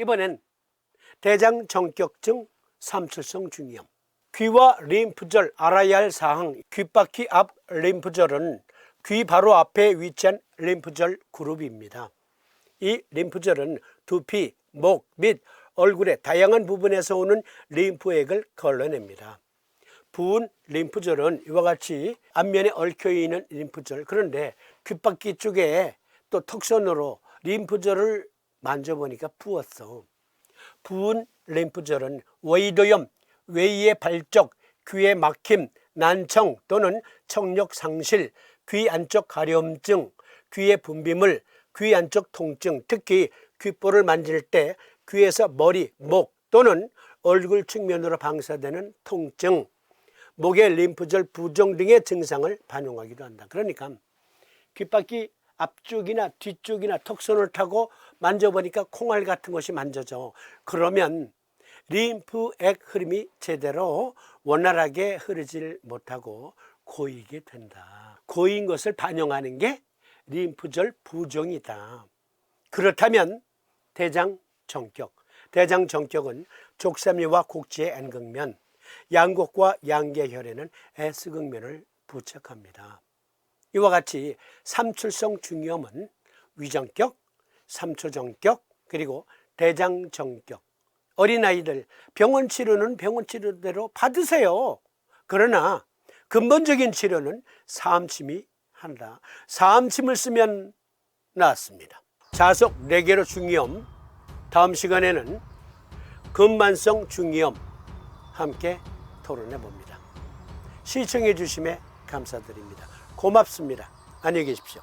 이번엔 대장 정격증 삼출성 중이염. 귀와 림프절 알아야 할 사항. 귓바퀴 앞 림프절은 귀 바로 앞에 위치한 림프절 그룹입니다. 이 림프절은 두피, 목 및 얼굴의 다양한 부분에서 오는 림프액을 걸러냅니다. 부은 림프절은 이와 같이 앞면에 얽혀 있는 림프절. 그런데 귓바퀴 쪽에 또 턱선으로 림프절을 만져보니까 부었어. 부은 림프절은 외이도염, 외이의 발적, 귀의 막힘, 난청 또는 청력 상실, 귀 안쪽 가려움증, 귀의 분비물, 귀 안쪽 통증, 특히 귓볼을 만질 때 귀에서 머리, 목 또는 얼굴 측면으로 방사되는 통증, 목의 림프절 부종 등의 증상을 반영하기도 한다. 그러니까 귓바퀴 앞쪽이나 뒤쪽이나 턱선을 타고 만져보니까 콩알 같은 것이 만져져. 그러면 림프액 흐름이 제대로 원활하게 흐르질 못하고 고이게 된다. 고인 것을 반영하는 게 림프절 부종이다. 그렇다면 대장 정격. 대장 정격은 족삼리와 곡지의 N극면, 양곡과 양계혈에는 S극면을 부착합니다. 이와 같이 삼출성 중이염은 위정격, 삼초정격, 그리고 대장정격. 어린아이들 병원 치료는 병원 치료대로 받으세요. 그러나 근본적인 치료는 사암침이 한다. 사암침을 쓰면 낫습니다. 자석 4개로 중이염. 다음 시간에는 근만성 중이염 함께 토론해 봅니다. 시청해 주심에 감사드립니다. 고맙습니다. 안녕히 계십시오.